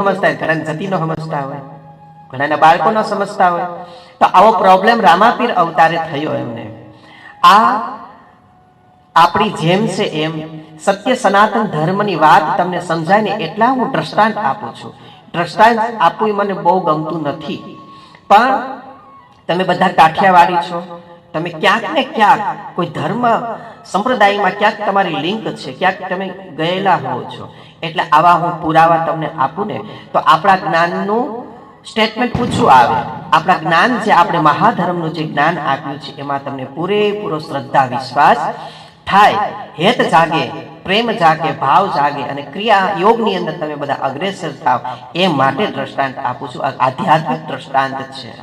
સમજતા હોય જતી ન સમજતા હોય, ઘણાના બાળકો ન સમજતા હોય. તો આવો પ્રોબ્લેમ રામાપીર અવતારે થયો એમને. આ આપણી જેમ છે એમ સત્ય સનાતન ધર્મની વાત તમને સમજાય ને એટલા હું દ્રષ્ટાંત આપું છું. દ્રષ્ટાંત આપવું મને બહુ ગમતું નથી. પણ તમે બધા કાઠિયાવાડી છો, તમે ક્યાંક ને ક્યાંક કોઈ ધર્મ સંપ્રદાયમાં ક્યાંક તમારી લિંક છે, ક્યાંક તમે ગયેલા હો છો. એટલે આવા હું પુરાવા તમને આપું ને, તો આપણા જ્ઞાનનું સ્ટેટમેન્ટ પૂછવું આવે. આપણા જ્ઞાન જે આપણે મહાધર્મનું જે જ્ઞાન આપ્યું છે, એમાં તમને પૂરેપૂરો શ્રદ્ધા, વિશ્વાસ થાય. હેત જાગે, પ્રેમ જાગે, ભાવ જાગે અને ક્રિયા યોગની અંદર તમે બધા અગ્રેસર થાવ, એ માટે દ્રષ્ટાંત આપું છું. આધ્યાત્મિક દ્રષ્ટાંત છે.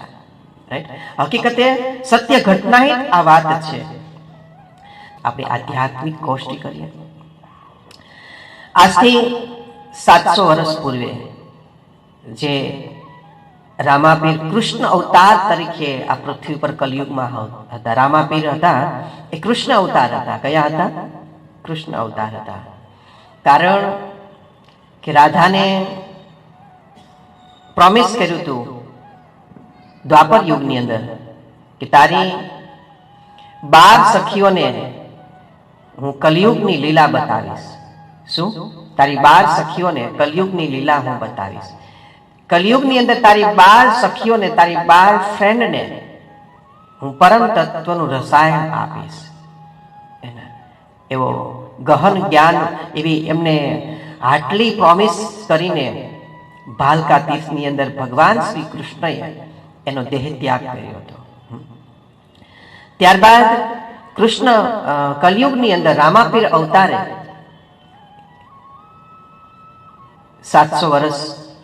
રાઈટ હકીકતે સત્ય ઘટના આ વાત છે. આપણે આધ્યાત્મિક કોષ્ટી કરીએ. આજથી સાતસો વર્ષ પૂર્વે જે રામાપીર કૃષ્ણ અવતાર તરીકે આ પૃથ્વી પર કલયુગમાં હતા. રામાપીર હતા એ કૃષ્ણ અવતાર હતા. કયા હતા? કૃષ્ણ અવતાર હતા. કારણ કે રાધાને પ્રોમિસ કર્યું હતું દ્વાપર યુગની અંદર કે તારી બાર સખીઓને હું કલયુગની લીલા બતાવીશ. શું? તારી બાર સખીઓને કલયુગની લીલા હું બતાવીશ. કલયુગની અંદર તારી બાર સખીઓને, તારી બાર ફ્રેન્ડને હું પરમ તત્વનું રસાયણ આપીશ. એવો ગહન જ્ઞાન, એવી એમને આટલી પ્રોમિસ કરીને ભાલકા તીર્થની અંદર ભગવાન શ્રી કૃષ્ણએ એનો દેહ ત્યાગ કર્યો હતો. ત્યારબાદ કૃષ્ણ કલયુગની અંદર રામાપીર અવતારે સાતસો વર્ષ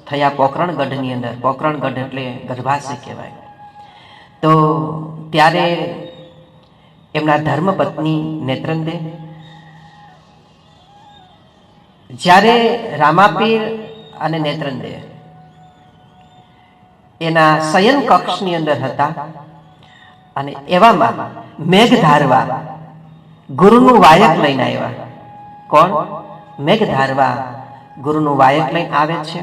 થયા પોકરણગઢની અંદર. પોકરણગઢ એટલે ગર્ભાશય કહેવાય. તો ત્યારે એમના ધર્મપત્ની નેત્રંદે જ્યારે રામાપીર અને નેત્રંદે એના શયન કક્ષની અંદર હતા અને એવામાં મેઘધારવા ગુરુનું વાયક લઈને આવ્યા. કોણ? મેઘધારવા ગુરુનું વાયક લઈને આવે છે.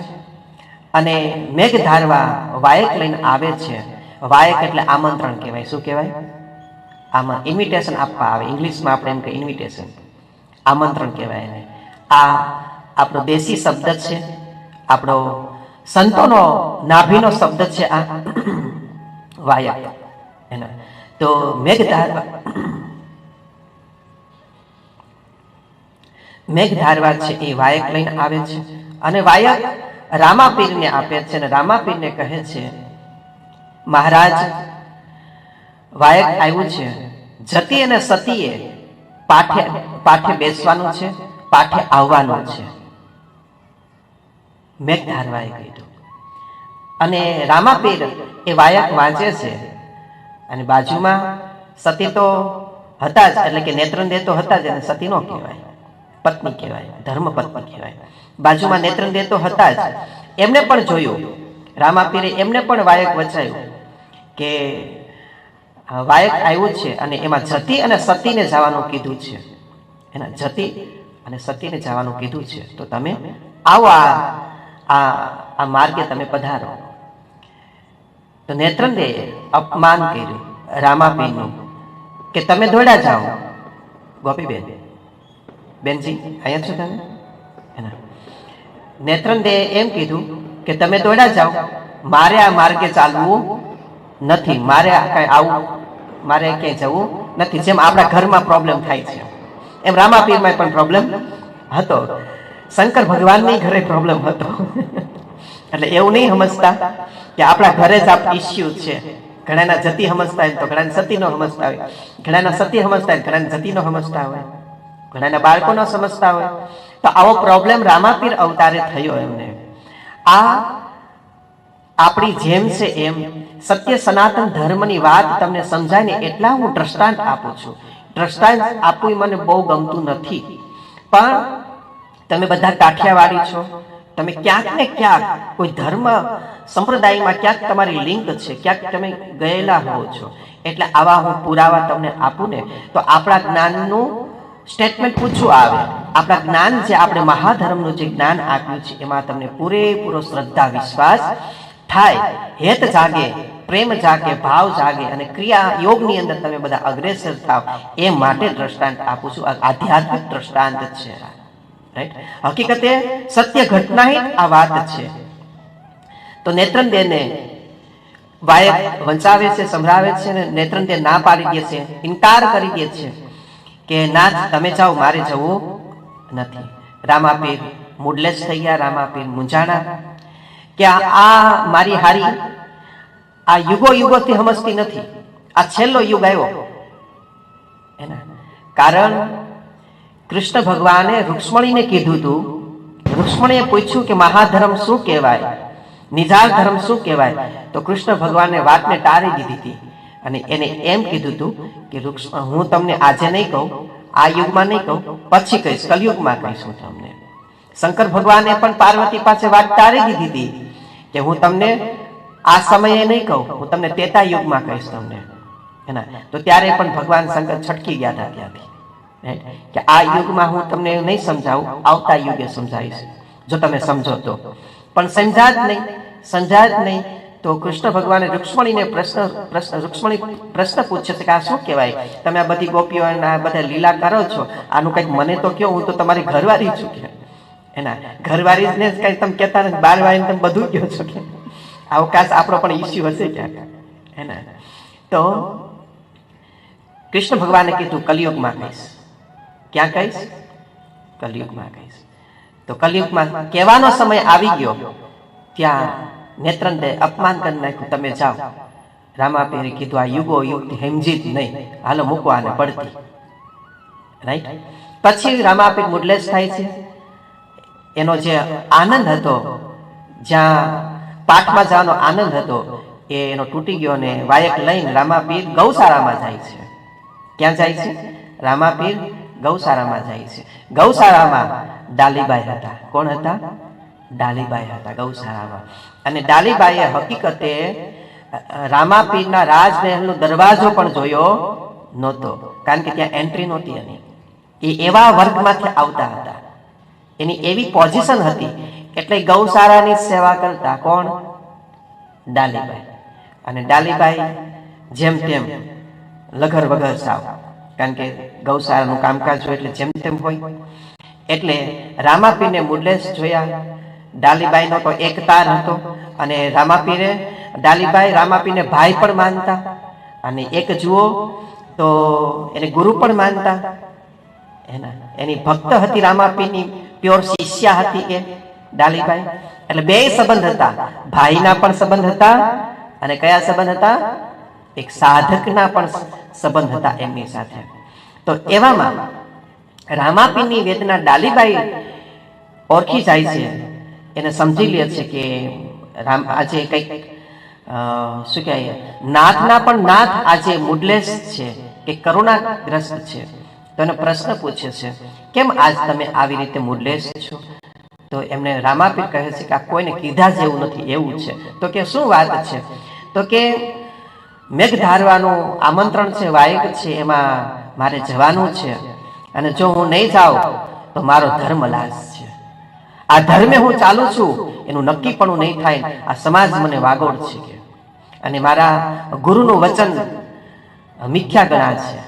અને મેઘધારવા વાયક લઈને આવે છે. વાયક એટલે આમંત્રણ કહેવાય. શું કહેવાય? આમાં ઇન્વિટેશન આપવા આવે. ઇંગ્લિશમાં આપણે એમ કે ઇન્વિટેશન આમંત્રણ કહેવાય એને. આ આપણો દેશી શબ્દ છે. આપણો સંતોનો નાભીનો શબ્દ છે આ વાયક. એના. તો મેઘધારવા મેઘધારવા છે, એ વાયક લઈને આવે છે. અને વાયક રામાપીરને આપે છે અને રામાપીરને કહે છે, મહારાજ, વાયક આવ્યું છે. જતી અને સતીએ પાઠે પાઠે બેસવાનું છે, પાઠે આવવાનું છે. મેઘધારવાએ કીધું. અને રામાપીર એ વાયક વાંચે છે. અને બાજુમાં સતી તો હતા જ, એટલે કે નેત્રંદે તો હતા જ અને સતી નો કહેવાય. પત્ની કહેવાય, ધર્મ પત્ની કહેવાય. બાજુમાં નેત્રંદે તો હતા જ. એમને પણ જોયું. રામાપીરે એમને પણ વાયક વચાયું કે વાયક આવ્યું છે અને એમાં જતી અને સતીને જવાનું કીધું છે. એના જતી અને સતીને જવાનું કીધું છે. તો તમે આવો આ આ આ માર્ગે તમે પધારો. તો નેત્રંદે અપમાન કર્યું રામાપીનું કે, તમે દોડા જાઓ. ગોપીબેન બેનજી, અહીંયા છો તમે? એના. નેત્રંદે એમ કીધું કે તમે દોડ્યા જાઓ, મારે આ માર્ગે ચાલવું નથી, મારે કાંઈ આવું, મારે ક્યાંય જવું નથી, જેમ આપણા ઘરમાં પ્રોબ્લેમ થાય છે. એમ રામાપીરમાં પણ પ્રોબ્લેમ હતો. શંકર ભગવાનની ઘરે પ્રોબ્લેમ હતો. એટલે એવું નહીં સમજતા કે આપણા ઘરે જ આપ ઇસ્યુ છે. ઘણાના જતી સમજતા હોય તો ઘણાને સતી ન સમજતા હોય. ઘણાના સતી સમજતા હોય ઘણાને જતી ન સમજતા હોય. ઘણાના બાળકો ન સમજતા હોય. તો આવો પ્રોબ્લેમ રામાપીર અવતારે થયો એમને. આ આપણી જેમ છે એમ સત્ય સનાતન ધર્મની વાત તમને સમજાય ને એટલા હું દ્રષ્ટાંત આપું છું. દ્રષ્ટાંત આપવું મને બહુ ગમતું નથી. પણ તમે બધા કાઠિયાવાડી છો. તમે ક્યાંક ને ક્યાંક કોઈ ધર્મ સંપ્રદાયમાં ક્યાંક તમારી લિંક છે, ક્યાંક તમે ગયેલા હો છો. એટલે આવા હું પુરાવા તમને આપું ને, તો આપણા જ્ઞાનનું સ્ટેટમેન્ટ પૂછવું આવે. આપણા જ્ઞાન છે, આપણે મહાધર્મનું જે જ્ઞાન આપ્યું છે, એમાં તમને પૂરેપૂરો શ્રદ્ધા, વિશ્વાસ થાય. હેત જાગે, પ્રેમ જાગે, ભાવ જાગે અને ક્રિયા યોગની અંદર તમે બધા અગ્રેસર થાવ. એ માટે દ્રષ્ટાંત આપું છું. આધ્યાત્મિક દ્રષ્ટાંત છે. રાઈટ હકીકતે સત્ય ઘટના જ આ વાત છે. તો નેત્રંદેને વાયક વંચાવે છે, સંભળાવે છે ને નેત્રંદે ના પાડી દે છે, ઇનકાર કરી દે છે. કે ના તમે જાઓ, મારે જવું નથી. રામાપીર મૂડલેસ થઈ ગયા રામાપીર મૂંઝાણા કે, આ મારી હારી, આ યુગો યુગોથી સમજતી નથી. આ છેલ્લો યુગ આવ્યો. એના કારણ કૃષ્ણ ભગવાને રૂક્ષ્મણીને કીધું હતું રૂક્ષ્મણીએ પૂછ્યું કે, મહાધર્મ શું કહેવાય? નિજાર ધર્મ શું કહેવાય? તો કૃષ્ણ ભગવાને વાતને ટાળી દીધી હતી. અને એને એમ કીધું હતું કે હું તમને આજે નહીં કહું, આ યુગમાં નહીં કહું, પછી કહીશ, કલયુગમાં કહીશ હું તમને. શંકર ભગવાને પણ પાર્વતી પાસે વાત તારી દીધી હતી કે હું તમને આ સમયે નહીં કહું, હું તમને તેતા યુગમાં કહીશ તમને. એના તો ત્યારે પણ ભગવાન શંકર છટકી ગયા હતા ત્યાંથી. કે આ યુગમાં હું તમને નહીં સમજાવું, આવતા યુગે સમજાવીશ. જો તમે સમજો તો. પણ સમજા જ નહીં સમજા જ નહીં તો કૃષ્ણ ભગવાને રૂક્ષ્મણીને પ્રશ્ન પ્રશ્ન, રૂક્ષ્મણી પ્રશ્ન પૂછે છે કે આ શું કહેવાય? તમે આ બધી ગોપીઓ આ બધા લીલા કરો છો. આનું કંઈક મને તો કહો, હું તો તમારી ઘરવાળી છું કે. એના ઘરવાળી ને કંઈ તમે કહેતા નથી બાર વાળીને તમે બધું કહો છો કે. અવકાશ આપણો પણ ઇસ્યુ હશે ક્યાંક. એના. તો કૃષ્ણ ભગવાને કીધું, કલિયુગમાં કહીશ ક્યાં કહીશ? કલિયુગમાં કહીશ તો કલિયુગમાં કહેવાનો સમય આવી ગયો. ત્યાં નેત્રંદે અપમાન કરી નાખ્યું. તમે જાઓ. રામાપીરે કીધું, આ યુગો યુક્તિ હેમજીત નહીં. હાલો મૂકો આને પડતી. રાઈટ પછી રામાપીર મુડલેસ થાય છે. એનો જે આનંદ હતો, જ્યાં પાઠમાં જવાનો આનંદ હતો, એ એનો તૂટી ગયો અને વાયક લઈને રામાપીર ગૌશાળામાં જાય છે. ક્યાં જાય છે? રામાપીર ગૌશાળામાં જાય છે. ગૌશાળામાં ડાલીબાઈ હતા. કોણ હતા? ડાલીબાઈ હતા ગૌશાળામાં. અને ડાલીબાઈએ હકીકતે રામાપીરના રાજમહેલનો દરવાજો પણ જોયો નહોતો કારણ કે ત્યાં એન્ટ્રી નહોતી એની. એ એવા વર્ગમાંથી આવતા હતા. એની એવી પોઝિશન હતી એટલે ગૌશાળાની સેવા કરતા કોણ? ડાલીબાઈ. અને ડાલીબાઈ જેમ તેમ લગર વગર સાવ કારણ કે ગૌશાળાનું કામકાજ હોય એટલે જેમ તેમ હોય. એટલે રામાપીરને મુડલેસ જોયા ડાલીબાઈનો તો એક તાર હતો અને રામાપીરે ડાલીબાઈ રામાપીને ભાઈ પણ માનતા અને એક જુઓ તો એને ગુરુ પણ માનતા. એના, એની ભક્ત હતી રામાપીની, પ્યોર શિષ્યા હતી એ ડાલીબાઈ. એટલે બે સંબંધ હતા. ભાઈના પણ સંબંધ હતા અને કયા સંબંધ હતા? એક સાધકના પણ સંબંધ હતા એમની સાથે. તો એવામાં રામાપીની વેદના ડાલીબાઈ ઓળખી જાય છે. એને સમજી લે છે કે રામ આજે કંઈક શું કહેવાય નાથના પણ નાથ આજે મુડલેસ છે કે કરુણાગ્રસ્ત છે. તો એને પ્રશ્ન પૂછે છે કેમ આજ તમે આવી રીતે મુડલેસ છો? તો એમને રામાપીર કહે છે કે આ કોઈને કીધા જેવું નથી એવું છે. તો કે શું વાત છે? તો કે મેઘ ધારવાનું આમંત્રણ છે વાયક છે એમાં મારે જવાનું છે. અને જો હું નહીં જાઉં તો મારો ધર્મ લાશ છે. આ ધર્મે હું ચાલુ છું, એનું નક્કી પણ નહીં થાય, આ સમાજ મને વાગોળ છે. અને મારા ગુરુનું વચન મિથ્યા ગણા છે.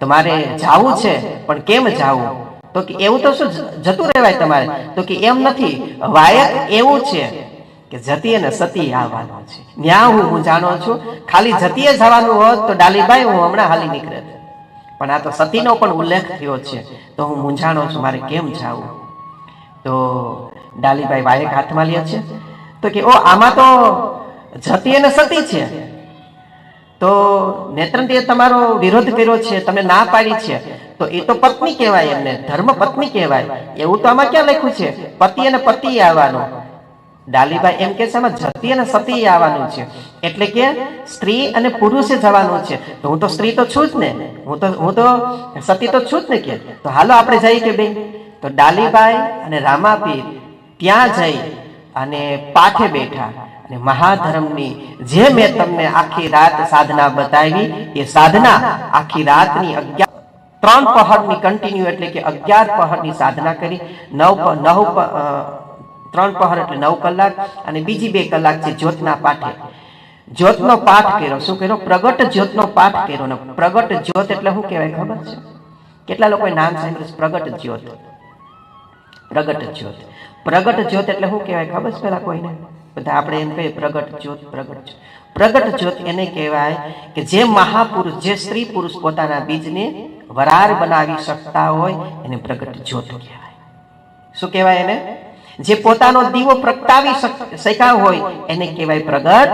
તમારે જાવું છે, પણ કેમ જાવું? તો કે એવું તો શું જતું રહેવાય તમારે? તો કે એમ નથી, વાયક એવું છે કે જતી અને સતી આવવાનું છે. ન્યા હું હું જાણો છું, ખાલી જતીએ જવાનું હોત તો ડાલીભાઈ હું હમણાં હાલી નીકળે. પણ આ તો સતીનો પણ ઉલ્લેખ થયો છે. તો હું મૂંઝાણો છું, મારે કેમ જાવું? તો ડાલીભાઈ વાયક હાથમાં લે છે. તો કે, ઓ, આમાં તો જતી અને સતી છે. તો નેત્રંતીએ તમારો વિરોધ કર્યો છે, તમે ના પાડી છે. તો એ તો પત્ની કહેવાય એમને, ધર્મ પત્ની કહેવાય. એવું તો આમાં ક્યાં લખ્યું છે? પતિ અને પતિ આવવાનું. ડાલીભાઈ એમ કે છે, આમાં જતી અને સતી આવવાનું છે. એટલે કે સ્ત્રી અને પુરુષે જવાનું છે. તો હું તો સ્ત્રી તો છું જ ને. હું તો હું તો સતી તો છું જ ને કે. તો હાલો, આપણે જઈએ કે બેન? તો ડાલીબાઈ અને રામાપીર ત્યાં જઈ અને પાઠે બેઠા. અને મહાધર્મની જે મેં તમને આખી રાત સાધના બતાવી, એ સાધના આખી રાતની અગિયાર ત્રણ પહરની કન્ટિન્યુ એટલે કે અગિયાર પહરની સાધના કરી, નવ નવ ત્રણ પહર એટલે નવ કલાક અને બીજી બે કલાક છે જ્યોતના પાઠે. જ્યોતનો પાઠ કર્યો. શું કર્યો? પ્રગટ જ્યોતનો પાઠ કર્યો. ને પ્રગટ જ્યોત એટલે શું કહેવાય ખબર છે? કેટલા લોકોએ નામ સાંભળ્યું પ્રગટ જ્યોત. પ્રગટ જ્યોત. પ્રગટ જ્યોત એટલે શું કહેવાય? ખબર છે પેલા કોઈને? બધા આપણે એમ કહીએ, પ્રગટ જ્યોત, પ્રગટ પ્રગટ જ્યોત એને કહેવાય કે જે મહાપુરુષ, જે સ્ત્રી પુરુષ પોતાના બીજને વરાર બનાવી શકતા હોય, એને પ્રગટ જ્યોત કહેવાય. શું કહેવાય એને? જે પોતાનો દીવો પ્રગટાવી શક- શક્યા હોય, એને કહેવાય પ્રગટ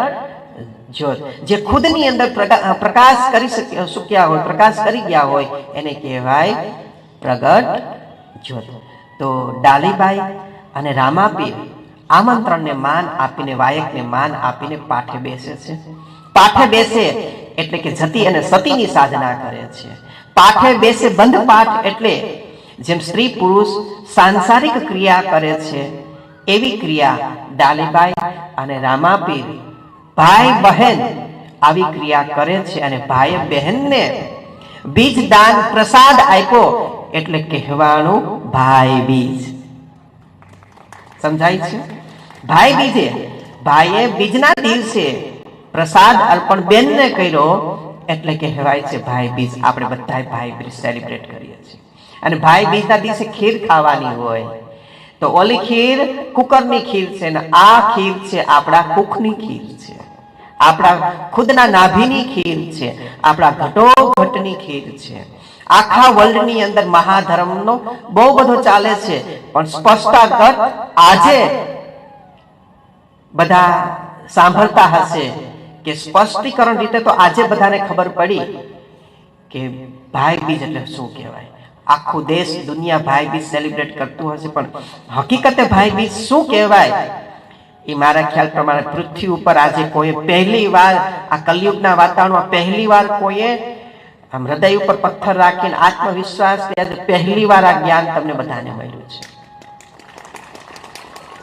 જ્યોત. જે ખુદની અંદર પ્રકાશ કરી શક્યા હોય, પ્રકાશ કરી ગયા હોય, એને કહેવાય પ્રગટ જ્યોત. તો ડાલીબાઈ અને રામાપીર આમંત્રણને માન આપીને, વાયકને માન આપીને પાઠે બેસે છે. પાઠે બેસે એટલે કે જતી અને સતીની સાધના કરે છે. પાઠે બેસે બંધ પાઠ એટલે જેમ સ્ત્રી પુરુષ સાંસારિક ક્રિયા કરે છે, એવી ક્રિયા ડાલીબાઈ અને રામાપીર ભાઈ બહેન આવી ક્રિયા કરે છે અને ભાઈ બહેનને બીજ દાન પ્રસાદ આપ્યો એટલે કહેવાનું ભાઈ બીજ. સમજાય છે? ભાઈ બીજે, ભાઈએ બીજના દિવસે પ્રસાદ અર્પણ બેનને કર્યો એટલે કહેવાય છે ભાઈ બીજ. આપણે બધા ભાઈ બીજ સેલિબ્રેટ કરીએ છીએ. અને ભાઈ બીજના દિવસે ખીર ખાવાની હોય. તો ઓલી ખીર કુકરની ખીર છે ને આ ખીર છે આપણા કુખની ખીર છે. આપણા ખુદના નાભીની ખીર છે. આપણા ઘટો ઘટની ખીર છે. આખા વર્લ્ડની અંદર મહાધર્મનો બહુ બધો ચાલે છે. પણ સ્પષ્ટાગત આજે બધા સાંભળતા હશે કે સ્પષ્ટીકરણ રીતે તો આજે બધાને ખબર પડી કે ભાઈ બીજ એટલે શું કહેવાય? આખો દેશ, દુનિયા ભાઈ બીજ સેલિબ્રેટ કરતું હશે. પણ હકીકતે ભાઈ બીજ શું કહેવાય? એ મારા ખ્યાલ પ્રમાણે પૃથ્વી ઉપર આજે કોઈ પહેલી વાર આ કલયુગના વાતાવરણમાં પહેલી વાર કોઈએ આમ હૃદય ઉપર પથ્થર રાખીને આત્મવિશ્વાસ આજે પહેલી વાર આ જ્ઞાન તમને બધાને મળ્યું છે.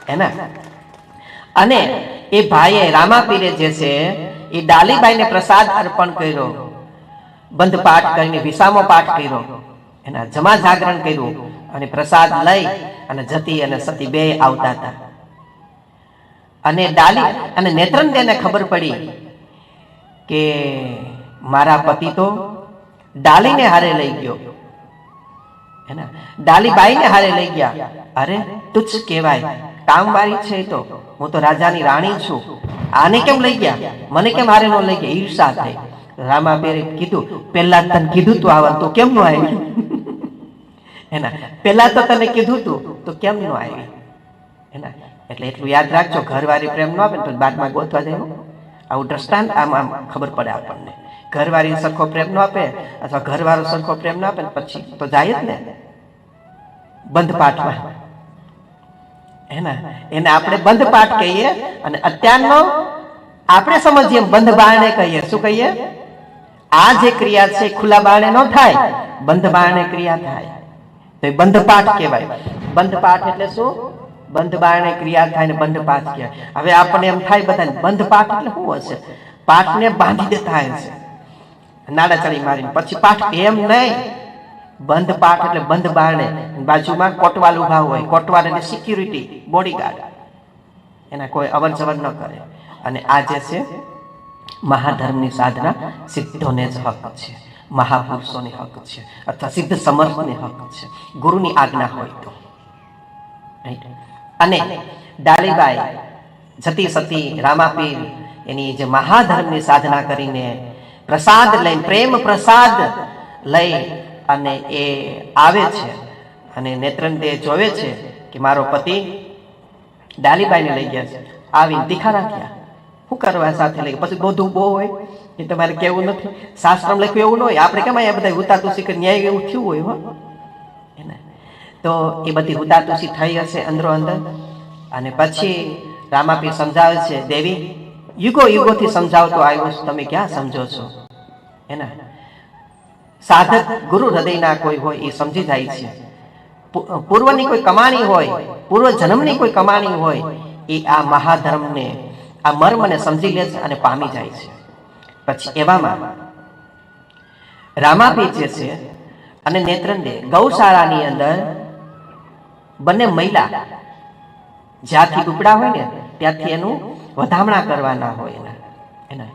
હેના અને એ ભાઈએ રામાપીરે જે છે, એ ડાલીબાઈને પ્રસાદ અર્પણ કર્યો બંધ પાઠ કરીને વિસામો પાઠ કર્યો, એના જમા જાગરણ કર્યું અને પ્રસાદ લઈ અને જતી અને સતી બે આવતા હતા. અને ડાલી અને નેત્રંદેને ખબર પડી કે મારા પતિ તો ડાલીને હારે લઈ ગયો. હેને? ડાલીબાઈને હારે લઈ ગયા. અરે તુચ્છ કહેવાય. કામવાળી છે તો. હું તો રાજાની રાણી છું. આને કેમ લઈ ગયા? મને કેમ હારે નો લઈ ગયા? ઈર્ષા થઈ. રામાબેરે કીધું પહેલા તને કીધું તું આવવાનું તો કેમ નો આવી? એના પહેલા તો તને કીધું તું તો કેમ નો આવી? એના એટલે એટલું યાદ રાખજો ઘરવાળી પ્રેમ ન આપે ને તો બાદમાં ગોતવા હો. આવું દ્રષ્ટાંત આમ આમ ખબર પડે આપણને. ઘરવાળી સરખો પ્રેમ ન આપે અથવા ઘરવાળો સરખો પ્રેમ ન આપે પછી તો જાય જ ને. બંધ પાઠમાં. એના એને આપણે બંધ પાઠ કહીએ અને અત્યારનો આપણે સમજીએ બંધ બારણે કહીએ. શું કહીએ? આ જે ક્રિયા છે ખુલ્લા બારણે ન થાય. બંધ બારણે ક્રિયા થાય. તો એ બંધ પાઠ કહેવાય. બંધ પાઠ એટલે શું? બંધ બારણે ક્રિયા થાય ને બંધ પાઠ કહેવાય હવે આપણને એમ થાય બધાને બંધ પાઠ એટલે શું હશે? પાઠને બાંધી દેતા નાડા ચડી મારીને. પછી પાઠ એમ નહીં. બંધ પાઠ એટલે બંધ બારણે બાજુમાં કોટવાલ ઊભા હોય. કોટવાલ એટલે સિક્યુરિટી બોડીગાર્ડ એના કોઈ અવર જવર ન કરે. અને આ જે છે, મહાધર્મની સાધના સિદ્ધોને જ હક છે. મહાપુરુષોને હક છે. અથવા સિદ્ધ સમર્થને હક છે. ગુરુની આજ્ઞા હોય તો. Right? અને ડાલીબાઈ જતી સતી રામાપીર એની જે મહાધર્મની સાધના કરીને પ્રસાદ લઈને પ્રેમ પ્રસાદ લઈ અને એ આવે છે. અને નેત્રંદે જોવે છે કે મારો પતિ ડાલીબાઈને લઈ ગયા છે. આવીને તીખા રાખ્યા. શું કરવા સાથે લઈ પછી બધું બહુ હોય એ તમારે કેવું નથી. શાસ્ત્રમાં લખ્યું એવું ન હોય. આપણે કેમ અહીંયા બધા ઉતાતું કે ન્યાય એવું થયું હોય હો? એને તો એ બધી હુતાતુસી થઈ હશે અંદરો અંદર. અને પછી રામાપી સમજાવે છે, દેવી, યુગો યુગોથી સમજાવતો આવ્યો છું. તમે ક્યાં સમજો છો? એના સાધક ગુરુ હૃદયના કોઈ હોય એ સમજી જાય છે. પૂર્વની કોઈ કમાણી હોય, પૂર્વ જન્મની કોઈ કમાણી હોય, એ આ મહાધર્મને, આ મર્મને સમજી લે છે અને પામી જાય છે. પછી એવામાં રામાપી જે છે અને નેત્રંદે ગૌશાળાની અંદર બંને મહિલા જ્યાંથી ઉપડા હોય ને, ત્યાંથી એનું વધામણા કરવાના હોય એના એના.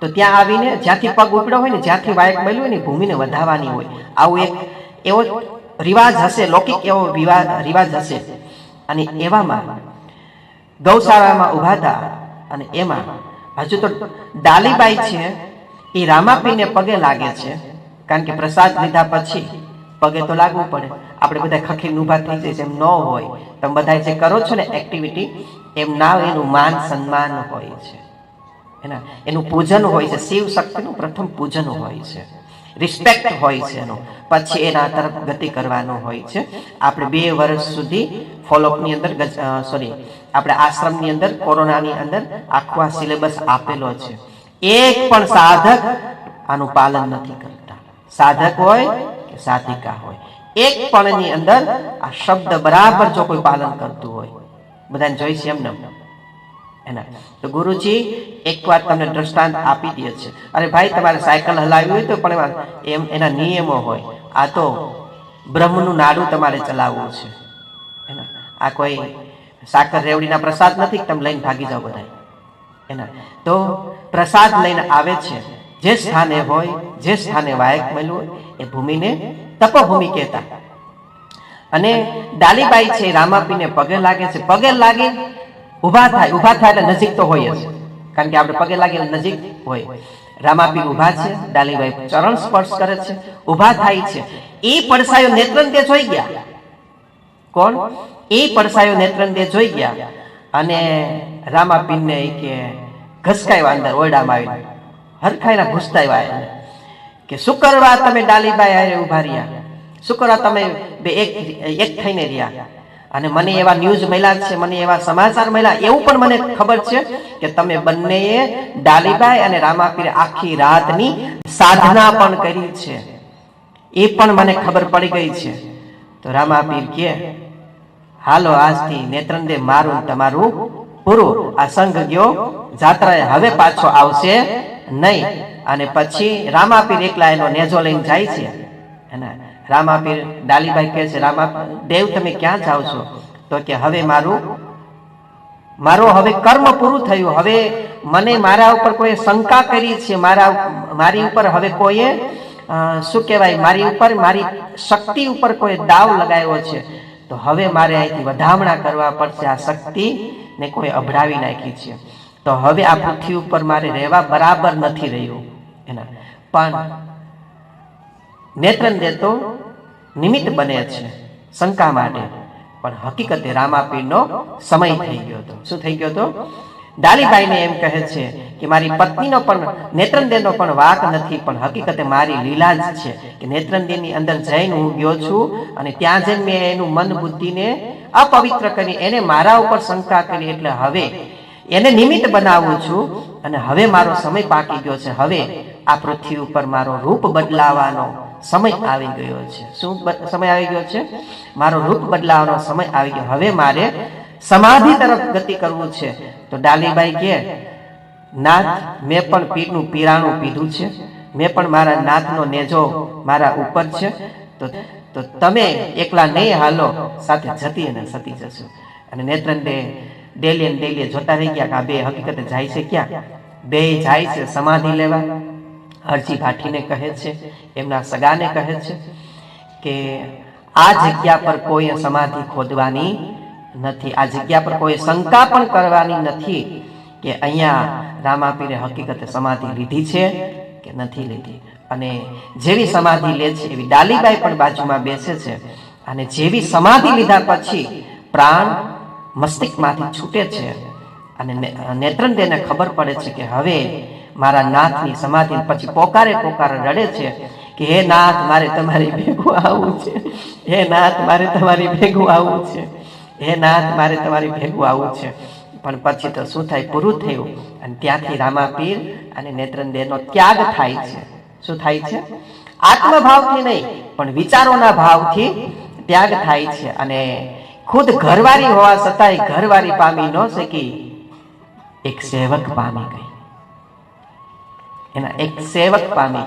તો ત્યાં આવીને જ્યાંથી પગ ઉપડ્યો હોય ને, જ્યાંથી વાયક મળ્યું હોય ને, ભૂમિને વધાવવાની હોય. આવું એક એવો રિવાજ હશે, લૌકિક એવો રિવાજ હશે. અને એવામાં ગૌશાળામાં ઊભા હતા અને એમાં હજુ તો ડાલીબાઈ છે, એ રામાપીને પગે લાગે છે, કારણ કે પ્રસાદ લીધા પછી પગે તો લાગવું પડે. આપણે બધા ખખીને ઊભા થઈ જઈએ એમ ન હોય, તમે બધા જે કરો છો ને એક્ટિવિટી એમ ના એનું માન સન્માન હોય છે. એના એનું પૂજન હોય છે, શિવ શક્તિનું પ્રથમ પૂજન હોય છે. રિસ્પેક્ટ હોય છે એનું. પછી એના તરફ ગતિ કરવાનો હોય છે. આપણે બે વર્ષ સુધી ફોલોઅપની અંદર સોરી આપણે આશ્રમની અંદર, કોરોનાની અંદર આખો આ સિલેબસ આપેલો છે. એક પણ સાધક આનું પાલન નથી કરતા. સાધક હોય કે સાધિકા હોય. એક પણ ની અંદર આ શબ્દ બરાબર જો કોઈ પાલન કરતું હોય. બધાને જોઈશે એમને. એના. તો ગુરુજી એકવાર તમને દ્રષ્ટાંત આપી દે છે અરે ભાઈ, તમારે સાયકલ હલાવી હોય તો પણ એમાં એમ એના નિયમો હોય. આ તો બ્રહ્મનું નાડું તમારે ચલાવવું છે. એના. આ કોઈ સાકર રેવડીના પ્રસાદ નથી તમે લઈને ભાગી જાઓ બધા એના. તો પ્રસાદ લઈને આવે છે. જે સ્થાને હોય, જે સ્થાને વાયક મળ્યું એ ભૂમિને તપભૂમિ કહેતા. અને ડાલીબાઈ છે, રામાપીને પગે લાગે છે. પગે લાગે ઊભા થાય ઊભા થાય એટલે નજીક તો હોય જ. કારણ કે આપણે પગે લાગે નજીક હોય. રામાપી ઊભા છે, ડાલીબાઈ ચરણ સ્પર્શ કરે છે, ઊભા થાય છે. એ પડસાયો નેત્રંદે જોઈ ગયા. કોણ? એ પડસાયો નેત્રંદે જોઈ ગયા. અને રામાપીને કે ઘસકાય અંદર ઓરડામાં આવીને. હરખાઈના ઘૂસતા એને. કે શું કરવા તમે ડાલીબાઈ હારે ઊભા રહ્યા? શું કરવા તમે બે એક એક થઈને રહ્યા? અને મને એવા ન્યૂઝ મળ્યા છે, મને એવા સમાચાર મળ્યા. એવું પણ મને ખબર છે કે તમે બંનેએ ડાલીબાઈ અને રામાપીરે આખી રાતની સાધના પણ કરી છે. એ પણ મને ખબર પડી ગઈ છે. તો રામાપીર કે, હાલો, આજથી નેત્રંદે મારું તમારું પૂરું. આ સંઘ ગયો, જાત્રાએ હવે પાછો આવશે નહીં, અને પછી રામાપીર એકલા એનો નેજો લઈને જાય છે. એના રામાપીર ડાલીભાઈ કહે છે, રામા, દેવ તમે ક્યાં જાઓ છો? તો કે, હવે મારું મારું હવે કર્મ પૂરું થયું. હવે મને મારા ઉપર કોઈ શંકા કરી છે. મારા, મારી ઉપર હવે કોઈએ શું કહેવાય? મારી ઉપર, મારી શક્તિ ઉપર કોઈ દાવ લગાવ્યો છે. તો હવે મારે અહીંથી વધામણા કરવા પડશે. આ શક્તિ ને કોઈ અભડાવી નાખી છે. તો હવે આ પૃથ્વી ઉપર મારે રહેવા બરાબર નથી રહ્યું. એના. પણ નેત્રંદે તો નિમિત્ત બને છે શંકા માટે. પણ હકીકતે રામાપીરનો સમય થઈ ગયો હતો. શું થઈ ગયો હતો? ડાલીબાઈને એમ કહે છે કે મારી પત્નીનો પણ નેત્રંદેનો પણ વાક નથી, પણ હકીકતે મારી લીલા જ છે કે નેત્રંદેની અંદર જઈને હું ગયો છું અને ત્યાં જઈને મેં એનું મન બુદ્ધિને અપવિત્ર કરી, એને મારા ઉપર શંકા કરી, એટલે હવે એને નિમિત્ત બનાવું છું અને હવે મારો સમય પાકી ગયો છે. હવે આ પૃથ્વી ઉપર મારો રૂપ બદલાવાનો સમય આવી ગયો છે. શું સમય આવી ગયો છે? મારો રૂપ બદલાવાનો સમય આવી ગયો. હવે મારે સમાધિ તરફ ગતિ કરવું છે. તો ડાલીબાઈ કે નાથ, મેં પણ પીરનું પીરાણું પીધું છે. મેં પણ મારા નાથનો નેજો મારા ઉપર છે. તો તો તમે એકલા નહીં હાલો, સાથે જતી અને સતી જશો. અને નેત્રંડે ડેલી ને ડેલીએ જોતા રહી ગયા કે આ બે હકીકતે જાય છે ક્યાં? બે જાય છે સમાધિ લેવા. હરજી ભાટીને કહે છે, એમના સગાને કહે છે કે આ જગ્યા પર કોઈ સમાધિ ખોદવાની નથી, આ જગ્યા પર કોઈ શંકા પણ કરવાની નથી કે અહીંયા રામાપીરે હકીકતે સમાધિ લીધી છે કે નથી લીધી. અને જેવી સમાધિ લે છે, એવી ડાલીબાઈ પણ બાજુમાં બેસે છે અને જેવી સમાધિ લીધા પછી પ્રાણ મસ્તિષ્કમાંથી છૂટે છે. અને નેત્રંદેને ખબર પડે છે કે હવે મારા નાથની સમાધિ પછી પોકારે પોકારે રડે છે કે, હે નાથ, મારે તમારી ભેગું આવવું છે. હે નાથ, મારે તમારી ભેગું આવવું છે. હે નાથ, મારે તમારી ભેગું આવવું છે. પણ પછી તો શું થાય? પૂરું થયું. અને ત્યાંથી રામાપીર અને નેત્રંદેહનો ત્યાગ થાય છે. શું થાય છે? આત્મભાવથી નહીં, પણ વિચારોના ભાવથી ત્યાગ થાય છે. અને ખુદ ઘરવાળી હોવા છતાંય ઘરવાળી પામી ન શકી. એક સેવક પામી ગઈ. એના એક સેવક પામી